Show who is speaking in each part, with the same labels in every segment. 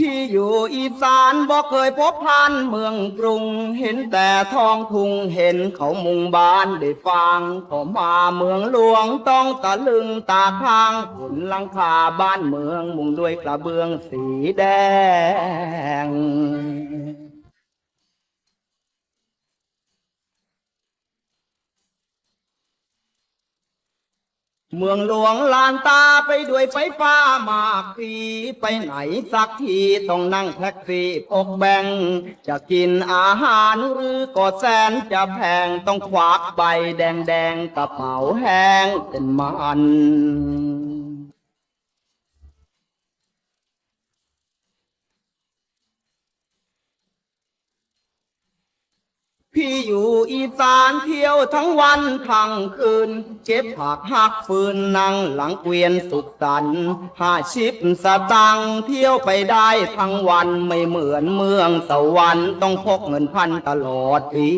Speaker 1: พี่อยู่อีสานบอกเคยพบผ่านเมืองกรุง เห็นแต่ท้องทุ่งเห็นเขามุงบ้านได้ฟังพอมาเมืองหลวงต้องตะลึงตาค้างขุนลังคาบ้านเมืองมุงด้วยกระเบื้องสีแดง เมืองหลวงลานตาไปด้วยไฟฟ้ามากทีไปไหนสักทีต้องนั่งแท็กซี่อกแบงจะกินอาหารหรือก็แสนจะแพงต้องควักใบแดงแดงกระเป๋าแห้งเป็นมัน พี่อยู่อีสานเที่ยวทั้งวันทั้งคืนเก็บผักหักฟืนนั่งหลังเกวียนสุขสันห้าชิปสตังเที่ยวไปได้ทั้งวันไม่เหมือนเมืองสวรรค์ต้องพกเงินพันตลอดปี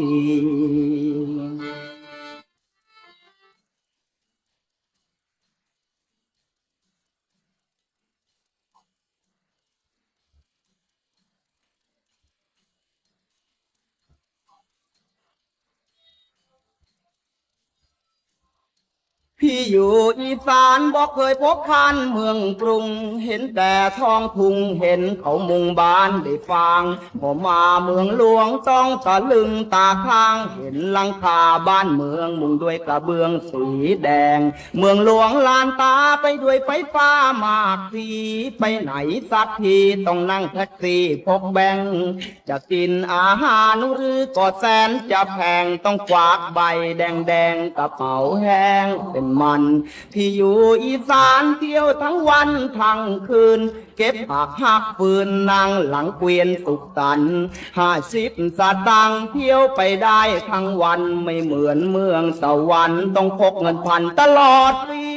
Speaker 1: พี่อยู่อีสานบอกเคยพบผ่านเมืองกรุง เห็นแต่ท้องทุ่งเห็นเขามุงบ้านได้ฟังพอมาเมืองหลวงต้องตะลึงตาค้าง เห็นลังคาบ้านเมืองมุงด้วยกระเบื้องสีแดง เมืองหลวงลานตาไปด้วยไฟฟ้ามากทีไปไหนสักทีต้องนั่งแท็กซี่พกแบงจะกินอาหารหรือก็แสนจะแพงต้องควักใบแดงแดงกระเป๋าแห้งเป็นมัน ที่อยู่อีสานเที่ยวทั้งวันทั้งคืน เก็บผักหักฟืนนั่งหลังเกวียนสุขสันห้าสิบสตางค์เที่ยวไปได้ทั้งวันไม่เหมือนเมืองสวรรค์ต้องพกเงินพันตลอดปี